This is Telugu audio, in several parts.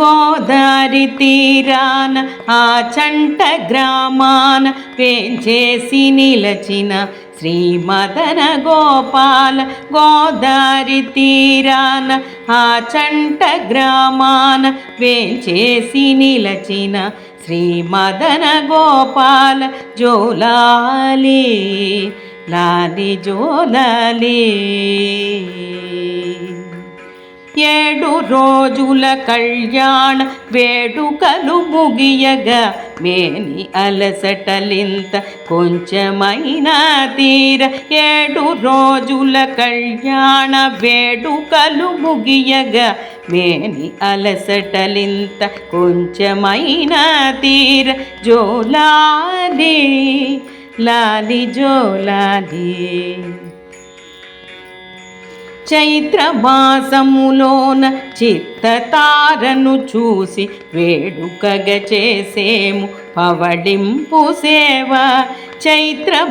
గోదారి తీరాన ఆ చంట గ్రామాన పెంచేసి నిలచిన శ్రీ మదన గోపాల గోదారి తీరాన ఆ చంట గ్రామాన వేంచేసి నిలచిన శ్రీ మదన గోపాల జోలాలి లాలి జోలాలి. ఏడు రోజుల కళ్యాణ వేడుకలు ముగియగా. మేని అలసటలింత కొంచెమైన తీర. ఏడు రోజుల కళ్యాణ వేడుకలు ముగియగా. మేని అలసటలింత కొంచెమైన తీర. జోలాలి లాలి జోలాలి. చైత్రమాసములోన చిత్తతారను చూసి వేడుకగ చేసేము పవడింపు సేవ. చైత్రమాసములోన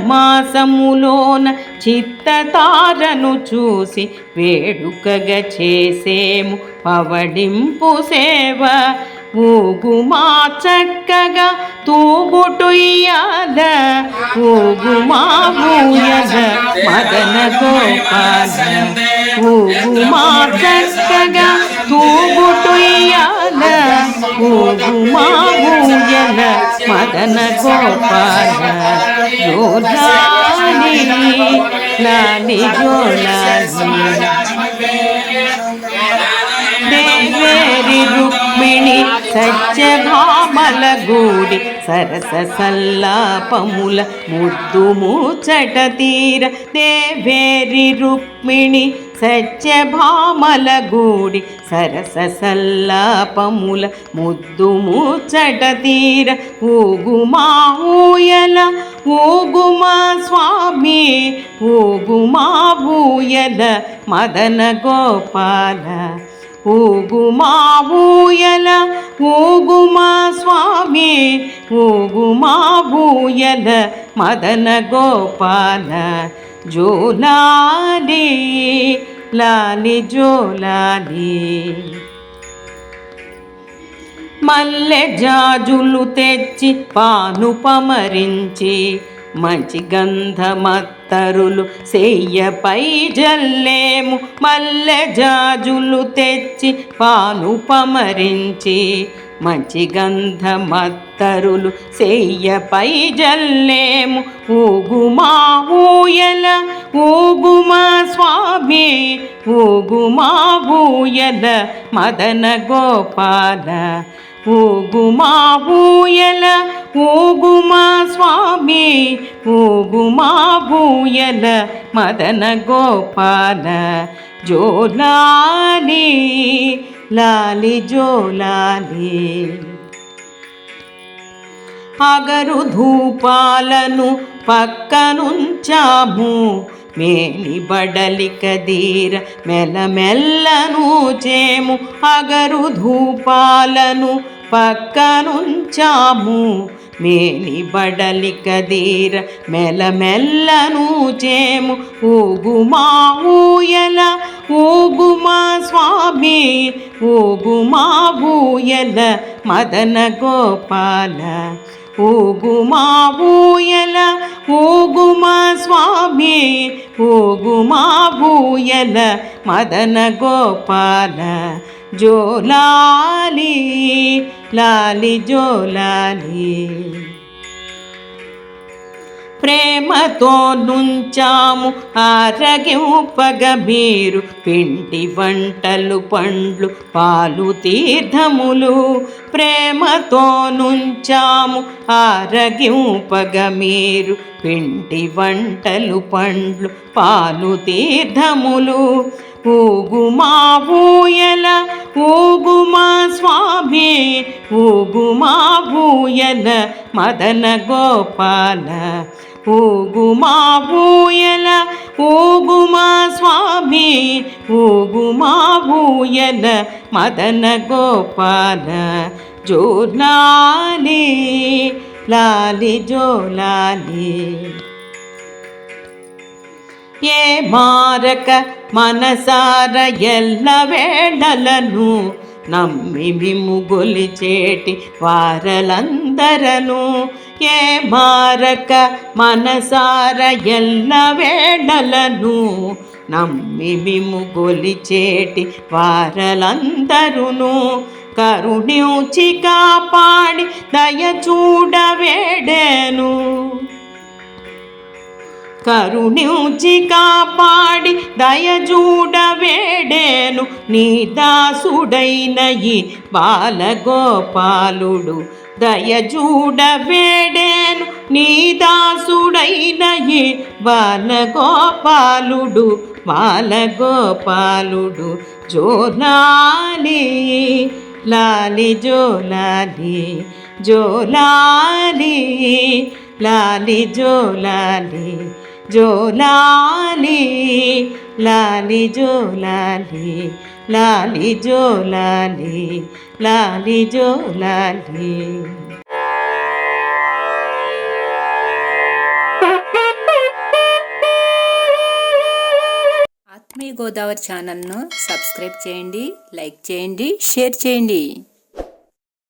చిత్తతారను చూసి వేడుకగ చేసేము పవడింపు సేవ. ఊగుమా చక్కగా తూగుటుయ్యాల ఊగుమా ఊయల మదన గోపాల. ఊగుమా చక్కగా తూగుటుయ్యాల ఊగుమా ఊయల మదన గోపాల. జోలాలి నాని జోలాలి దేవేరి రుక్మిణి సత్యభామల గూడి సరస సల్లాపముల ముద్దు ముచ్చట తీర దేవేరి రుక్మిణి సత్యభామల గూడి సరస సల్లాపముల ముద్దు ముచ్చట తీర ఊగుమా ఊయల ఊగుమా స్వామి ఊగుమా ఊయల మదన గోపాల ఊగుమా ఊయల ఊగుమా స్వామి ఊగుమా ఊయల మదన గోపాల జోలాలి లాలి జోలాలి. మల్లె జాజులు తెచ్చి పాను పమరించి మంచి గంధమత్తరులు సెయ్యపై జల్లేము మల్లె జాజులు తెచ్చి పాను పమరించి. మంచి గంధమత్తరులు సెయ్యపై జల్లేము ఊగుమా ఊయల ఊగుమా స్వామి ఊగుమా ఊయల మదన గోపాల. ఊగుమా ఊయల పూగుమా స్వామి పూగుమా భూయల మదన గోపాల జోలాలి లాలి జోలాలి. అగరు ధూపాలను పక్కనుంచాము మేలి బడలిక దీర మెల్లమెల్లను చేము అగరు ధూపాలను పక్కనుంచాము మేలి బడలిక దీర మెల్లమెల్లను చేము. ఊగుమా ఊయల ఊగుమా స్వామి ఊగుమా ఊయల మదన గోపాల. ఊగుమా ఊయల ఊగుమా స్వామి ఊగుమా ఊయల మదన గోపాల. జోలాలి లాలి జోలాలి. ప్రేమతో నుంచాము ఆరగింపగ మీరు పిండి వంటలు పండ్లు పాలు తీర్థములు. ప్రేమతో నుంచాము ఆరగింపగ మీరు పిండి వంటలు పండ్లు పాలు తీర్థములు. ఊగుమా ఊయ ఊగుమా ఊయల మదన గోపాల. ఊగుమా ఊయల ఊగుమా స్వామి. ఊగుమా ఊయల మదన గోపాల. జోలాలి లాలి జోలాలి. ఏ మారక మనసార ఎల్ల వేళలను నమ్మి మిమ్ము గొలిచేటి వారలందరను ఏ మారక మనసార ఎల్ల వేడలను నమ్మి మిమ్ము గొలిచేటి వారలందరును కరుణించి కాపాడి దయ చూడవేడెను కరుణించి కాపాడి దయజూడ వేడేను నీ దాసుడైన ఈ బాలగోపాలుడు. దయజూడ వేడేను నీ దాసుడైన ఈ బాలగోపాలుడు బాలగోపాలుడు. జోలాలి లాలి జోలాలి జోలాలి లాలి జోలాలి. జోలాలి లాలి జోలాలి లాలి జోలాలి లాలి జోలాలి ఆత్మీయ గోదావరి ఛానల్ను సబ్స్క్రైబ్ చేయండి లైక్ చేయండి షేర్ చేయండి.